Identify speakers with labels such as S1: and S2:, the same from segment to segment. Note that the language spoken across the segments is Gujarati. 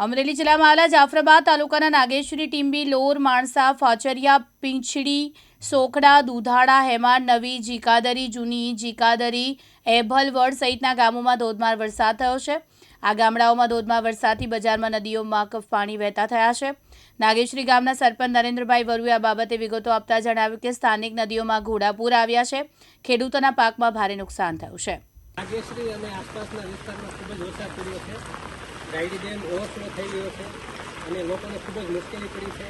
S1: અમરેલી જિલ્લામાં આવેલા જાફરાબાદ તાલુકાના નાગેશ્વરી, ટીંબી, લોર, માણસા, ફાચરિયા, પીંછડી, સોખડા, દુધાળા, હેમાન, નવી, જીકાદરી, જૂની, જીકાદરી એભલવડ સહિતના ગામોમાં ધોધમાર વરસાદ થયો છે. આ ગામડાઓમાં ધોધમાર વરસાદથી બજારમાં નદીઓમાં કફ પાણી વહેતા થયા છે. નાગેશ્વરી ગામના સરપંચ નરેન્દ્રભાઈ વરુએ આ બાબતે વિગતો આપતા જણાવ્યું કે સ્થાનિક નદીઓમાં ઘોડાપૂર આવ્યા છે. ખેડૂતોના પાકમાં ભારે નુકસાન થયું છે.
S2: નાગેશ્રી અને આસપાસના વિસ્તારમાં ખૂબ જ વરસાદ પડ્યો છે. ગાયડી ડેમ ઓવરફ્લો થઈ ગયો છે અને લોકોને ખૂબ જ મુશ્કેલી પડી છે.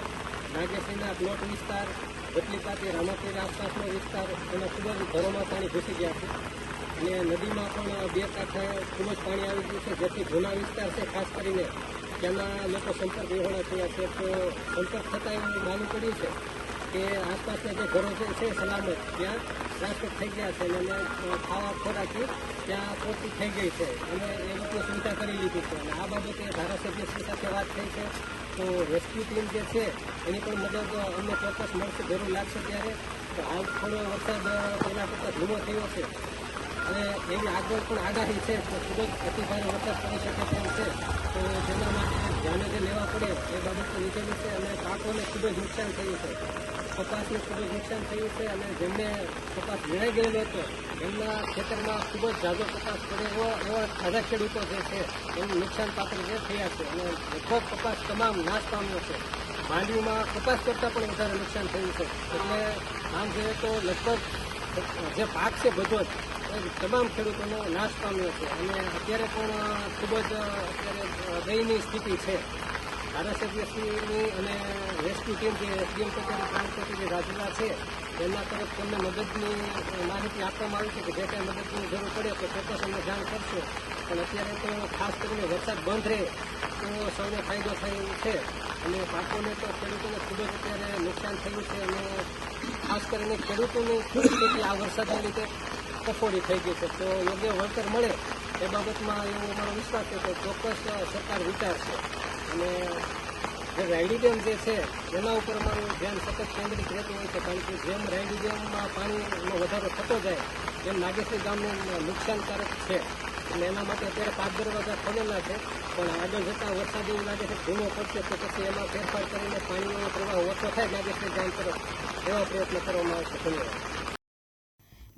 S2: નાગેશ્રીના પ્લોટ વિસ્તાર વતલીપાતી રામાપીર આસપાસનો વિસ્તાર, એમાં ખૂબ જ ઘરોમાં પાણી ઘૂસી ગયા છે. અને નદીમાં પણ બે કાંઠે ખૂબ જ પાણી આવી ગયું છે. જેથી જૂના વિસ્તાર છે, ખાસ કરીને ત્યાંના લોકો સંપર્ક વિહોણા થયા છે. તો સંપર્ક થતાં એવું માનવું પડ્યું છે કે આસપાસના જે ઘરો છે સલામત. ત્યાં ટ્રાન્સફર થઈ ગયા છે અને ખાવા ખોરાકી ત્યાં પૂરતી થઈ ગઈ છે. અને એ લોકો સુવિધા કરી લીધી છે. અને આ બાબતે ધારાસભ્ય સાથે વાત થઈ છે. તો રેસ્ક્યુ ટીમ જે છે, એની પણ મદદ અમને ચોક્કસ મળશે, જરૂર લાગશે ત્યારે. હાલ થોડો વરસાદ પહેલાં કરતાં ધીમો થયો છે. અને એની આગળ પણ આગાહી છે, તો ખૂબ જ અતિભારે વરસાદ પડી શકે તેમ છે. તો જેના માટે ધ્યાને જે લેવા પડે, એ બાબત લીધેલી છે અને પાકોને ખૂબ જ નુકસાન થયું છે. કપાસને ખૂબ જ નુકસાન થયું છે અને જેમને કપાસ વીણાઈ ગયેલો હતો, એમના ખેતરમાં ખૂબ જ ઝાઝો કપાસ પડે એવા એવા ખાધા ખેડૂતો જે છે, એનું નુકસાન પાત્ર જે થયા છે. અને લગભગ કપાસ તમામ નાશ પામ્યો છે. માંડવીમાં કપાસ કરતાં પણ વધારે નુકસાન થયું છે. એટલે આમ જોઈએ તો લગભગ જે પાક છે બધો જ તમામ ખેડૂતોનો નાશ પામ્યો છે. અને અત્યારે પણ ખૂબ જ અત્યારે દયનીય સ્થિતિ છે. ધારાસભ્યશ્રીની અને રેસ્ક્યુ ટીમ જે એસડીએમ કચેરી પ્રાંત જે રાજુલા છે એમના તરફ તેમને મદદની માહિતી આપવામાં આવી છે કે જે કાંઈ મદદની જરૂર પડે તો ચોક્કસ અમને જાણ કરશો. પણ અત્યારે તો ખાસ કરીને વરસાદ બંધ રહે તો સૌને ફાયદો થયો છે. અને પાકોને તો ખેડૂતોને ખૂબ જ અત્યારે નુકસાન થયું છે અને ખાસ કરીને ખેડૂતોની આ વરસાદના લીધે કફોડી થઈ ગઈ છે. તો યોગ્ય વળતર મળે એ બાબતમાં એવો અમારો વિશ્વાસ છે કે ચોક્કસ સરકાર વિચારશે. અને જે રાયડી ડેમ જે છે, એના ઉપર અમારું ધ્યાન સતત કેન્દ્રિત રહેતું હોય છે, કારણ કે જેમ રાયડી ડેમમાં પાણીનો વધારો થતો જાય તેમ નાગેશ્વરી ગામનું નુકસાનકારક છે. એટલે એના માટે અત્યારે પાંચ દરવાજા ખોલેલા છે. પણ આગળ જતાં વરસાદ એવું લાગે છે ધીમો પડશે, તો પછી એમાં ફેરફાર કરીને પાણીનો પ્રવાહ ઓછો થાય નાગેશ્વરી ગામ તરફ. એવા પ્રયત્ન કરવામાં આવશે. ધન્યવાદ.